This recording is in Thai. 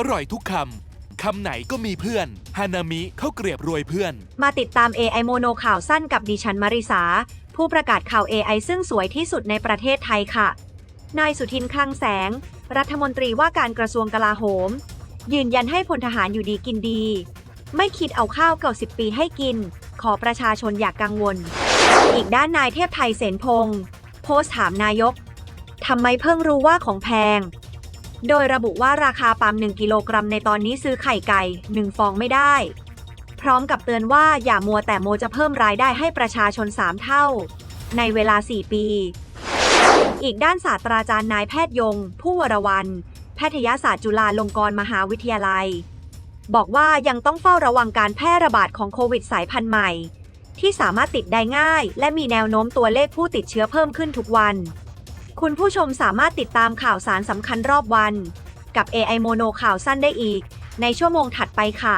อร่อยทุกคำ คำไหนก็มีเพื่อน ฮานามิเข้าเกรียบรวยเพื่อน มาติดตาม AI โมโนข่าวสั้นกับดิฉันมาริสา ผู้ประกาศข่าว AI ซึ่งสวยที่สุดในประเทศไทยค่ะ นายสุทินคลังแสง รัฐมนตรีว่าการกระทรวงกลาโหม ยืนยันให้พลทหารอยู่ดีกินดี ไม่คิดเอาข้าวเก่าสิบปีให้กิน ขอประชาชนอย่ากกังวล อีกด้านนายเทพไทยเสนพงศ์โพสต์ถามนายกทำไมเพิ่งรู้ว่าของแพง โดยระบุว่าราคาปาล์ม1กิโลกรัมในตอนนี้ซื้อไข่ไก่ 1 ฟองไม่ได้ พร้อมกับเตือนว่าอย่ามัวแต่โมจะเพิ่มรายได้ให้ประชาชน 3 เท่า ในเวลา 4 ปี อีกด้านศาสตราจารย์นายแพทย์ยง ผู้วรวัน แพทยศาสตร์จุฬาลงกรณ์มหาวิทยาลัย บอกว่ายังต้องเฝ้าระวังการแพร่ระบาดของโควิดสายพันธุ์ใหม่ ที่สามารถติดได้ง่าย และมีแนวโน้มตัวเลขผู้ติดเชื้อเพิ่มขึ้นทุกวัน คุณผู้ชมสามารถติดตามข่าวสารสำคัญรอบวัน กับ AI Mono ข่าวสั้นได้อีก ในชั่วโมงถัดไปค่ะ